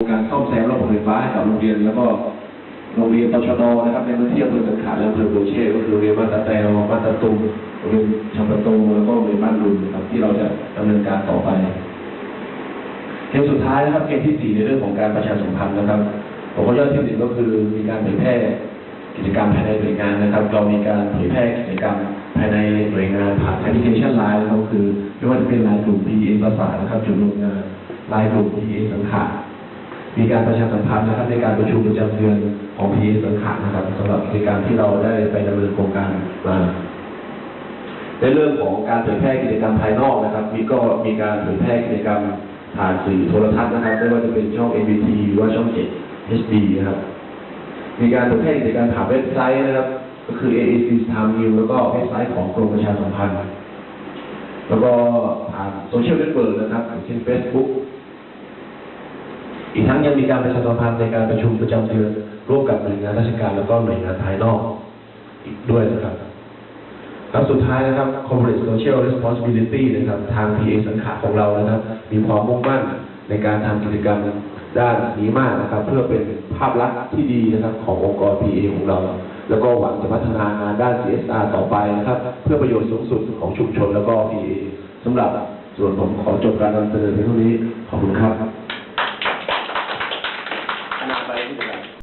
การซ่อมแซมระบบไฟฟ้าให้กับโรงเรียนแล้วก็โรงเรียนตชดนะครับในพื้นที่อำเภอสังขารและอำเภอโบเช่ก็คือโรงเรียนบ้านตะแตวบ้านตะตุมโรงเรียนชำประตูแล้วก็โรงเรียนบ้านรุนนะครับที่เราจะดำเนินการต่อไปเกมสุดท้ายนะครับเกมที่สี่ในเรื่องของการประชาสัมพันธ์นะครับหัวข้อย่อยที่หนึ่งก็คือมีการเผยแพร่กิจกรรมภายในหน่วยงานนะครับ เรามีการเผยแพร่กิจกรรมภายในหน่วยงานผ่านแอปพลิเคชันไลน์นะครับคือไม่ว่าจะเป็นไลน์กลุ่ม PA ภาษานะครับจุดรวมงานไลน์กลุ่ม PA สังขาร มีการประชาสัมพันธ์นะครับในการประชุมประจำเดือนของ PA สังขารนะครับสำหรับในการที่เราได้ไปดำเนินโครงการมาในเรื่องของการเผยแพร่กิจกรรมภายนอกนะครับ มีก็มีการเผยแพร่กิจกรรมผ่านสื่อโทรทัศน์นะครับไม่ว่าจะเป็นช่อง MBT หรือว่าช่อง 7 HD นะครับ มีการเผยแพร่กิจกรรมผ่านเว็บไซต์นะครับ ก็คือ AAC Time News แล้วก็เว็บไซต์ของกรมประชาสัมพันธ์ แล้วก็ผ่านโซเชียลเน็ตเวิร์กนะครับอย่างเช่น Facebook อีกทั้งยังมีการประชาสัมพันธ์ในการประชุมประจำเดือนร่วมกับหน่วยงานราชการแล้วก็หน่วยงานภายนอกอีกด้วยนะครับแล้วสุดท้ายนะครับ corporate social responsibility นะครับ ทาง PA สังขาของเรานะครับ มีความมุ่งมั่นในการทำกิจกรรมด้านนี้มากนะครับ เพื่อเป็นภาพลักษณ์ที่ดีนะครับขององค์กร PA ของเรา แล้วก็หวังจะพัฒนางานด้าน CSR ต่อไปนะครับ เพื่อประโยชน์สูงสุดของชุมชนแล้วก็ PA สำหรับส่วนผมขอจบการนำเสนอเพียงเท่านี้ขอบคุณครับ